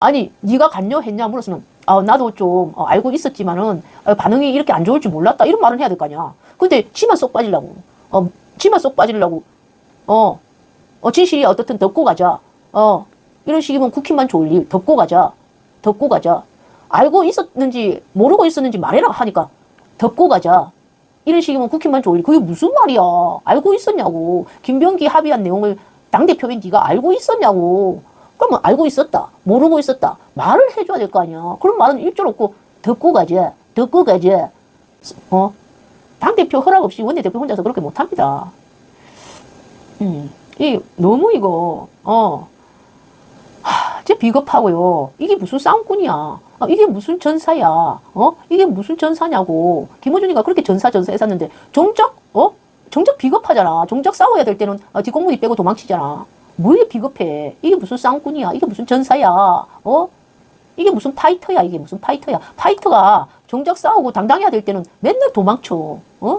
아니 네가 간여했냐 물었으면 아 나도 좀 어, 알고 있었지만은 어, 반응이 이렇게 안 좋을 줄 몰랐다 이런 말은 해야 될 거 아니야. 근데 치마 쏙 빠지려고 어 치마 쏙 빠지려고 어, 어 진실이 어떻든 덮고 가자. 어 이런 식이면 쿠키만 좋을 일 덮고 가자. 덮고 가자. 알고 있었는지 모르고 있었는지 말해라 하니까 덮고 가자. 이런 식이면 쿠키만 좋을 일 그게 무슨 말이야? 알고 있었냐고. 김병기 합의한 내용을 당 대표인 네가 알고 있었냐고. 그러면 알고 있었다. 모르고 있었다. 말을 해줘야 될 거 아니야. 그런 말은 일절 없고 듣고 가자. 듣고 가자. 어? 당대표 허락 없이 원내대표 혼자서 그렇게 못합니다. 음, 이 너무 이거 어, 하, 진짜 비겁하고요. 이게 무슨 싸움꾼이야? 아, 이게 무슨 전사야? 어? 이게 무슨 전사냐고. 김호준이가 그렇게 전사 전사 했었는데 정작 어? 정작 비겁하잖아. 정작 싸워야 될 때는 어, 뒷공무니 빼고 도망치잖아. 뭐 이게 비겁해? 이게 무슨 싸움꾼이야? 이게 무슨 전사야? 어? 이게 무슨 파이터야? 이게 무슨 파이터야? 파이터가 정작 싸우고 당당해야 될 때는 맨날 도망쳐. 어?